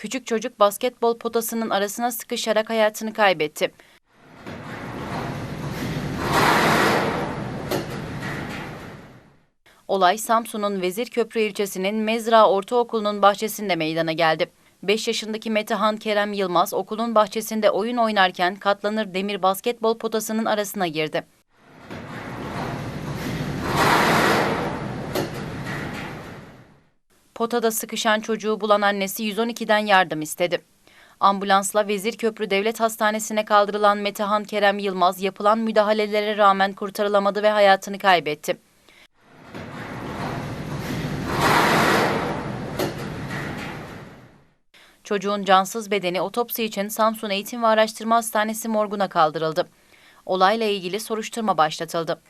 Küçük çocuk basketbol potasının arasına sıkışarak hayatını kaybetti. Olay Samsun'un Vezirköprü ilçesinin Mezra Ortaokulu'nun bahçesinde meydana geldi. 5 yaşındaki Metehan Kerem Yılmaz okulun bahçesinde oyun oynarken katlanır demir basketbol potasının arasına girdi. Potada sıkışan çocuğu bulan annesi 112'den yardım istedi. Ambulansla Vezirköprü Devlet Hastanesi'ne kaldırılan Metehan Kerem Yılmaz yapılan müdahalelere rağmen kurtarılamadı ve hayatını kaybetti. Çocuğun cansız bedeni otopsi için Samsun Eğitim ve Araştırma Hastanesi morguna kaldırıldı. Olayla ilgili soruşturma başlatıldı.